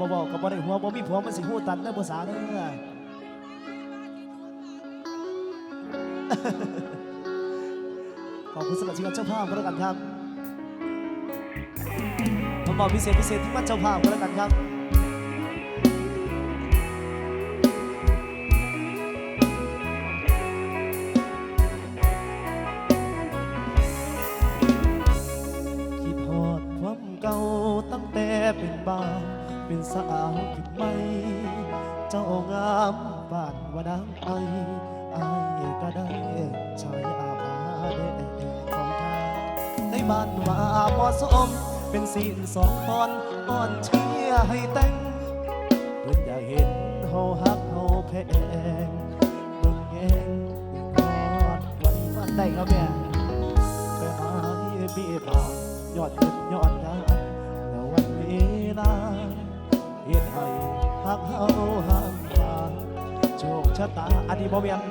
บ่บอกกับบ่ได้หัวบ่มีผัวมันสิหูตันเด้อบ่สาวเด้อขอบคุณสำหรับชีวิตเจ้าภาพก็แล้วกันครับผมบอกพิเศษพิเศษที่มัดเจ้าภาพก็แล้วกันครับ บาดังไอไอายก็ได้ชายอาภาเดของทางในบ้านว่าเหมาะสม เป็นสีนสองตอนอ่อนเชียร์ให้แต่งเพิ่นอยากเห็นเฮาฮักเฮาแพงเบิ่งแยงกอดวันวันได้ครับแม่ไปหาบีบางยอดเงินยอดงานแล้ววันเวลาเฮ็ดให้ฮักเฮาห่างก ชะตาอันนี้บ่แม่น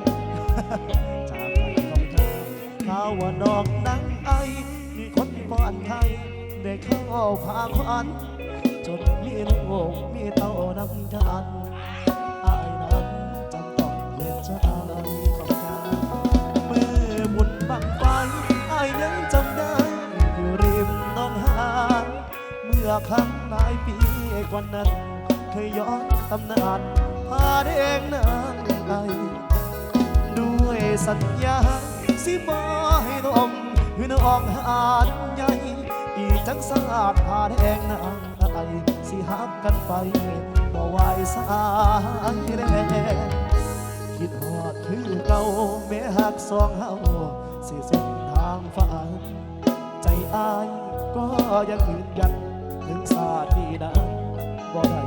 จากไปของเธอข่าวว่านอกนังไอมีคนป้อนไทยได้เข้าพาควันจนมีลูกมีเต้านำทานอายนั้นจำต้องเห็นใจของกามือบุญบังไฟอายยังจำได้อยู่ริมน้องหานเมื่อครั้งหลายปีก่อนนั้นเคยย้อนตำนานพาแดงนาง ด้วยสัญญาสิบ่ให้นมหืนออกหานใหญ่อีจังสาดผาแดงนางไอสิหักกันไปบ่ไหวสายแรงคิดฮอดคือเก่าแม้หักสองเฮาสิสุดทางฝันใจอายก็ยังยืนยันถึงสาดนี้นบ่ได้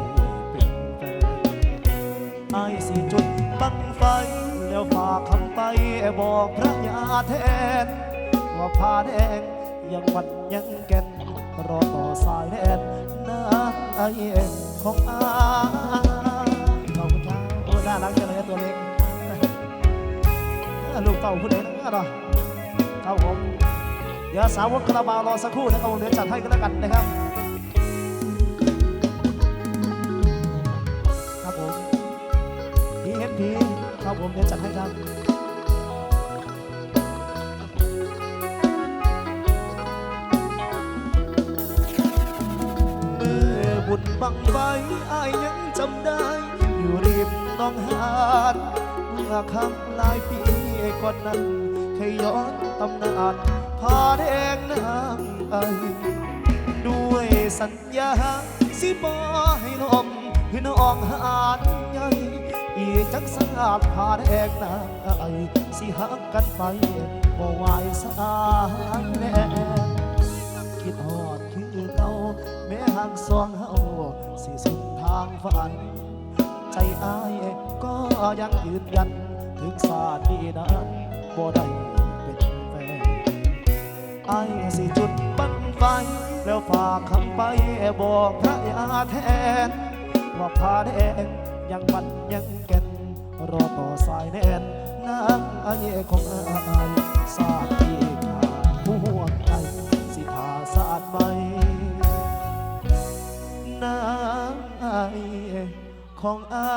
เป็นแฟนไอสิจุด บังไฟ แล้วฝากคำไปบอกพระยาแทน ว่าผ้าแดงยังวันยังแก่นรอต่อสายแดนน้ำไอ้ของอาขอบคุณครับโอ้น่ารักจังเลยตัวเล็กลูกเต่าผู้ใดนะเนาะครับผม เดี๋ยวสาวกคาราบาวรอสักครู่นะครับผมเดี๋ยวจัดให้ก็แล้วกันนะครับ ครับผมเดี๋ยวจัดให้ครับเมื่อบุญบังไฟอายยังจำได้ อยู่ริมน้องหานเมื่อครั้งหลายปีก่อนนั้นเคยย้อนตำนานพาแดงนางไอด้วยสัญญาสิบ่ให้ลมให้น้องหานใหญ่ อีกจักสาดผาแดงนางไอสิหักกันไปบ่ไหวสายแน่คิดฮอดคือเก่าแม้ห่างสองเฮาสิสุดทางฝัน ใจอายก็ยังยืนยัน ถึงสาดนี้นั้นบ่ได้เป็นแฟนไอ้สิจุดบังไฟ แล้วฝากคำไปบอกพระยาแทน ว่าพาแดง ยังมันยังแก่นรอต่อสายแน่นนางไอ้ของอายสาดที่ขาดผู้ห่วงใจสิพาสาดไปนางไอ้ของอา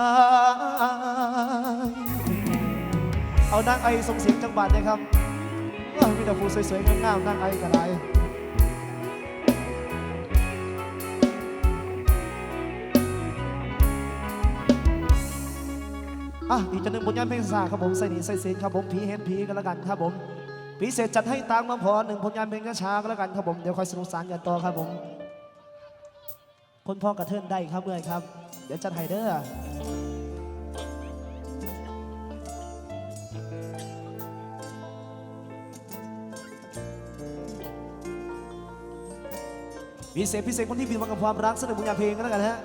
ยเอานางไอส่งเสียงจังหวัดนะครับเอ้ยมีแต่ผู้สวยๆงามๆนั่งไอกันไร อะอีกจะหนึ่งผลงานเพลงสาครับผมใส่หนีใส่เสียงครับผมผีเห็นผีกันแล้วกันครับผมพิเศษจัดให้ตามมาพอหนึ่งผลงานเพลงช้ากันแล้วกันครับผมเดี๋ยวคอยสนุกสานกันต่อครับผมคนพ่อกระเทินได้ครับเมื่อยครับ เดี๋ยวจัดให้เด้อพิเศษพิเศษคนที่บินมากับความรักเสนอผลงานเพลงกันแล้วกันฮะ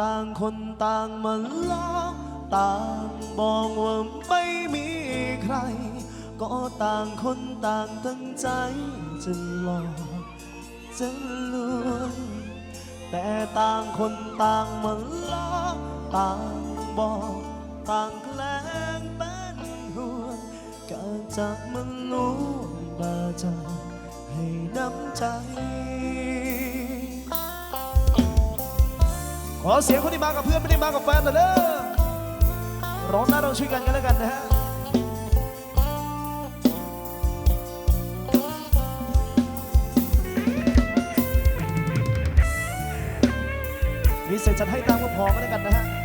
ต่างคนต่างมาล้อกต่างมองว่าไม่มีใคร ก็ต่างคนต่างตั้งใจจะหลอกจะลวงแต่ต่างคนต่างมาล้อต่างบอกต่างแกล้งเป็นห่วงการจากมันรู้มาจากให้น้ำใจ ขอเสียงคนที่มากับเพื่อนไม่ได้มากับแฟนเลยเด้อร้องหน้าเราช่วยกันกันแล้วกันนะฮะมีเศษจัดให้ตามก็พอก็แล้วกันนะฮะ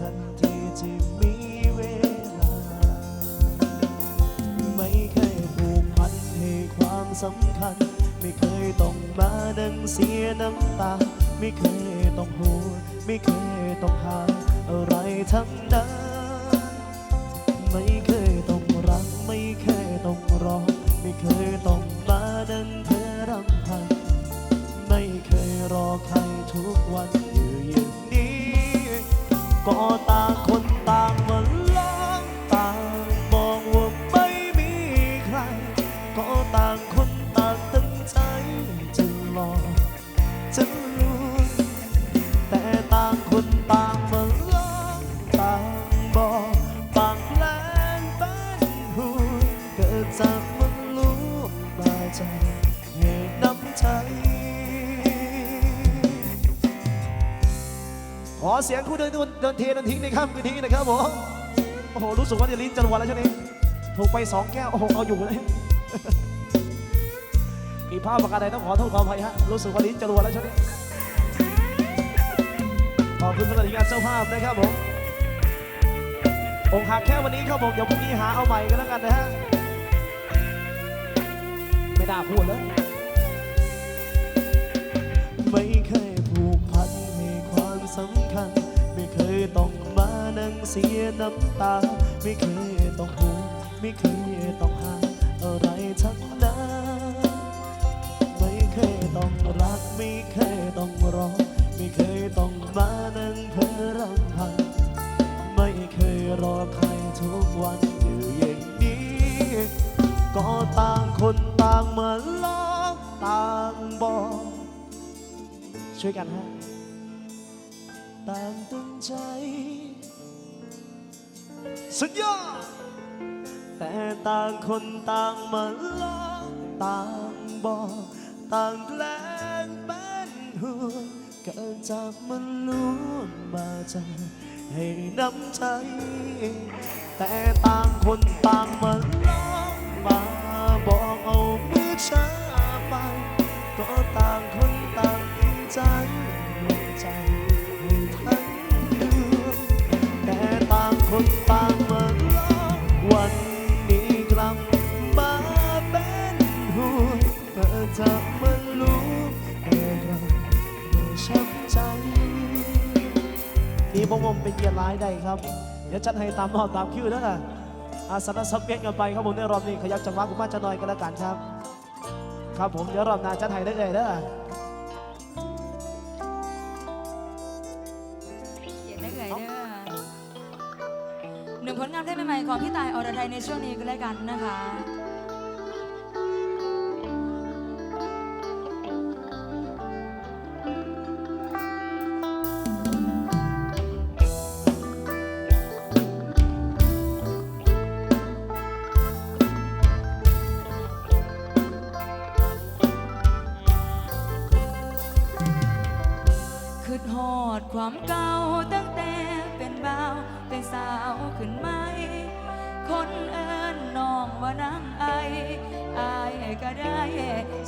ทันทีที่มีเวลา ไม่เคยผูกพันให้ความสำคัญ ไม่เคยต้องมานั่งเสียน้ำตา ไม่เคยต้องห่วไม่เคยต้องหาอะไรทั้งนั้นไม่เคยต้องรัก ไม่เคยต้องรอ ไม่เคยต้องมานั่งเธอรำพัน ไม่เคยรอใครทุกวันอยู่อย่างนี้ ก็ต่างคนต่าง เสียงคู่เดินเดินเทเดินทิ้งในค่ำคืนนี้นะครับผมโอ้โหรู้สึกว่าจะลิ้นจะรัวแล้วช่วงนี้ถูกไปสองแก้วโอ้โหเอาอยู่เลยมีภาพประการใดต้องขอโทษขออภัยฮะรู้สึกว่าลิ้นจะรัวแล้วช่วงนี้ขอบคุณสำหรับงานเจ้าภาพนะครับผมองค์หักแค่วันนี้ครับผมเดี๋ยวพรุ่งนี้หาเอาใหม่กันแล้วกันนะฮะไม่น่าพูดเลย ยต้องมานั่งเสียน้ำตา ไม่เคยต้องห่วไม่เคยต้องหาอะไรทั้งนั้นไม่เคยต้องรัก ไม่เคยต้องรอ ไม่เคยต้องมานั่งเพ้อรำพันไม่เคยรอใครทุกวันอยู่อย่างนี้ ก็ต่างคนต่างมาล้องต่างบอกช่วยกันฮะต่างตั้ง ใจสุดยอดแต่ต่างคนต่างมาล้อต่างบอกต่างแกล้งเป็นห่วงเกิดจากมันล้วนมาจากให้น้ำใจ แต่ต่างคนต่างมาล้อมาบอกเอามือช้า นี่ผมผมเป็นเกียรติร้ายได้ครับ เดี๋ยวจัดให้ตามรอบตามคิวแล้วกันอาสนะสับเปลี่ยนกันไปครับผมในรอบนี้ขยับจังหวะกูมาจะหน่อยกันแล้วกันครับ ครับผมเดี๋ยวรอบหน้าจัดให้ได้เลยเด้เขียนได้เลยเด้อหนึ่งผลงานเพลงใหม่ๆของพี่ตายอรไทยในช่วงนี้ก็แล้วกันนะคะ หอดความเก่าตั้งแต่เป็นบ่าว เป็นสาวขึ้นไหม คนเอิญน้องว่านางไออายก็ได้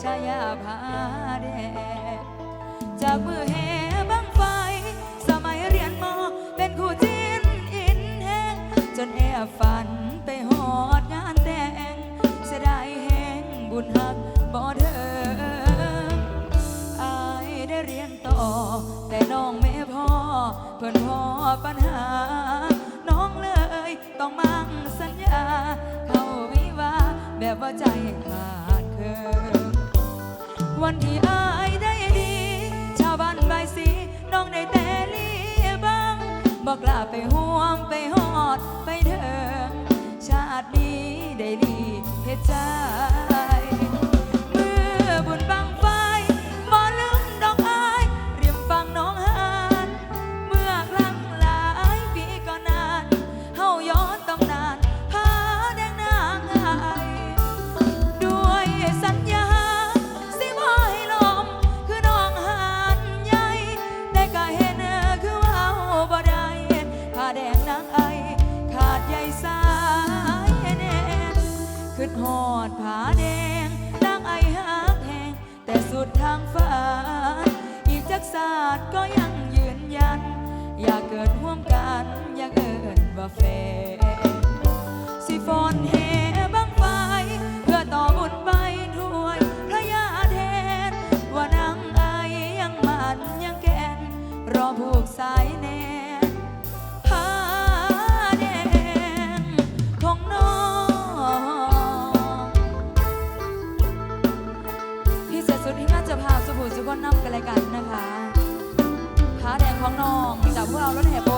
ชายาพาแดดจากมือแห่บังไฟ สมัยเรียนมอเป็นคู่จินอินแฮงจนแอบฝัน น้องแม่พ่อ เพื่อนพ่อปัญหา น้องเลยต้องมั่งสัญญา เข้าวิวาแบบว่าใจขาดเคินวันที่อายได้ดี ชาวบ้านใบสีน้องได้แต่ลีบังบอกลาไปห่วงไปหอดไปเถิงชาตินี้ได้ลีเฮ็ดใจเว่าแฟนสิฟอนเฮบังไฟเพื่อต่อบุญไปถวยพระยาแทน ว่านางไอยังมันยังแกน รอผูกสายแน่ผ้าแดงของน้องพี่เสร็จสุดที่งาจะพาสุภูสุกนนำกันรายกันนะคะผ้าแดงของน้องจากพวกเรารถแห่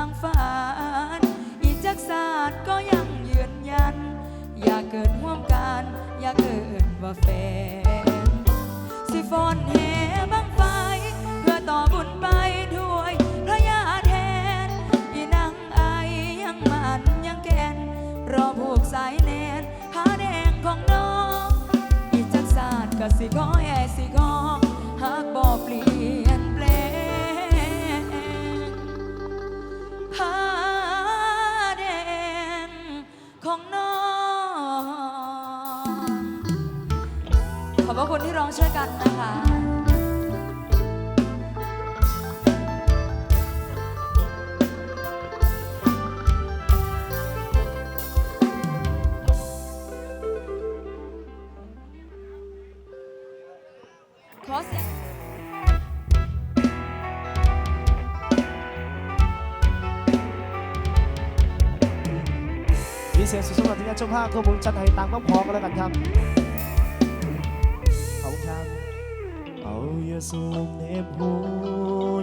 างฝันอีจักศาสตร์ก็ยังยืนยัน อยากเกิดร่วมกัน อยากเกิดว่าแฟนสิฟอนแห่บังไฟ เพื่อต่อบุญไปด้วยพระยาแทนอีนางไอยังมันยังแกน รอผูกสายแนนผ้าแดงของน้องอีจักศาสานก็สิขอแห่สิขอ ขอบพระคุณที่ร้องช่วยกันนะคะ จ้าภาพก็บุญจัดให้ตามก็พอกันแล้วกันครับขอบคุณครับเอาอย่าสูงเนบหู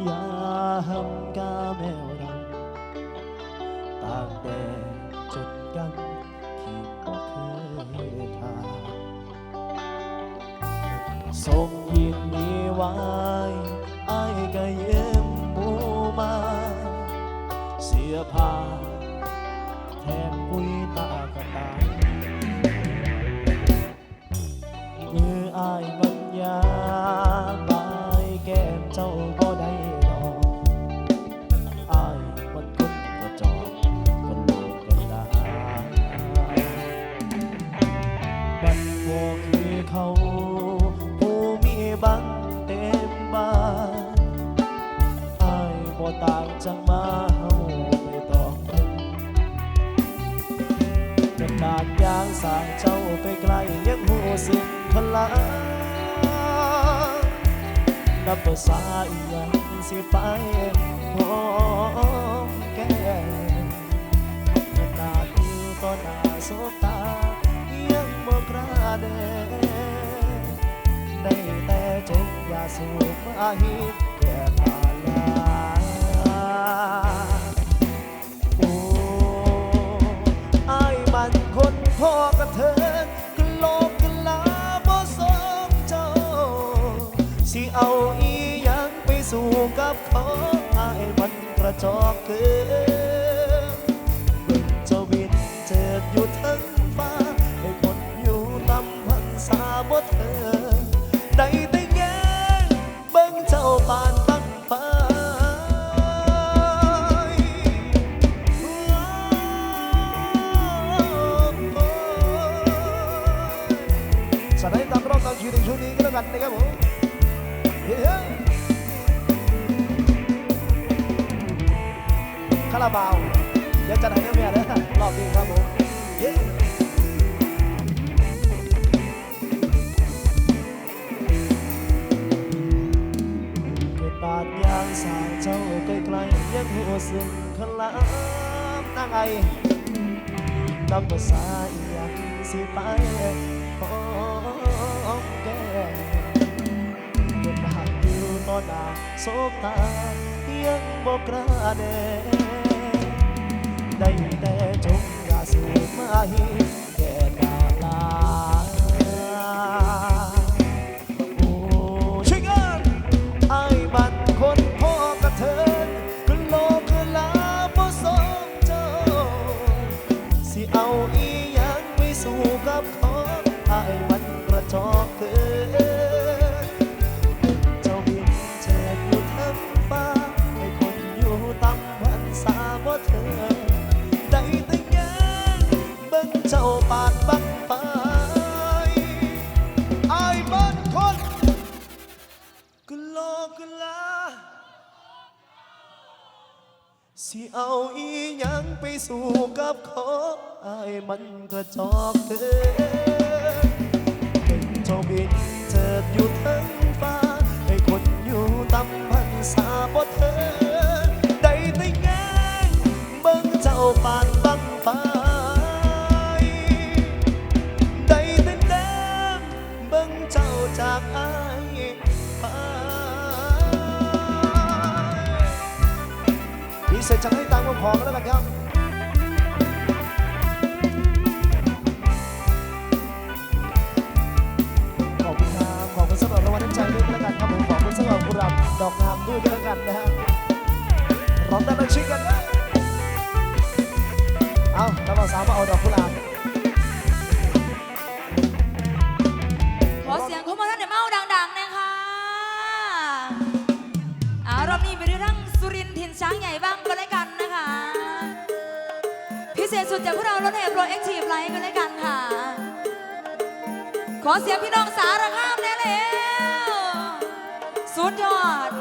อย่าหำกาแมวดำตากแดดจนกันที่บอกเคยทาส่งยินดีไว้ไอ้ายก็เยี่ยมหมูมา เสียผ้าแทนปุยตา เจ้าบ่ได้ดอกอายมันคนกระจอกคนโลกกันดาบันโบคือเขาผู้มีบังเต็มบ้านอายบ่ต่างจังมาเฮาไปต่อเพิ่นกระดาษยางสายเจ้าไปไกลยังหูสึกพลัง นับภาษาอีหยังสิไปหอมแก้มกระดาษอยู่ต่อหน้าสบตายังบ่กล้าเดินได้แต่เจ็บยาสูบมาหิด เอาอีหยังไปสู่กับเขาอายมันกระจอกเกินเบิ่งเจ้าบินเจิดอยู่ทั้งฟ้าให้คนอยู่ตำพันษาบ่เธอได้แต่แง่เบิ่งเจ้าปานตั้งฟ้าสถานีตามรอบตามชีวิตในช่วงนี้ก็แล้วกันนะครับผม คาราบาวเดี๋ยวจัดให้เมียเลยรอบนี้ครับผมเย้เกิดบาดยางสายเจ้าใกล้ๆยังหัวซึ้งขลามนางไอนับภาษาอีหยังสิไป หน้าโศกตายังบอกกล้าแดได้แต่จงอย่าสูบมาหิ สิเอาอีหยังไปสู่กับเขาอายมันกระจอกเธอเป็นเจ้าบินเจิดอยู่ทั้งฟ้าให้คนอยู่ต่ำ จังให้ตังค์มาแล้วกันครับขอบคุณครับขอบคุณสำหรับรางวัลน้ำใจด้วยกันแล้วกันครับผมขอบคุณสำหรับกุหลาบดอกงามด้วยนแล้วกันนะฮะร้องได้ไหมชิคกันนะเอาแล้วเราสามารถเอาดอกกุหลาบ จากพวกเรารถแห่โปรเอ็กทีฟไลท์ก็แล้วกันค่ะ ขอเสียงพี่น้องสารคามแน่แล้วสุดยอด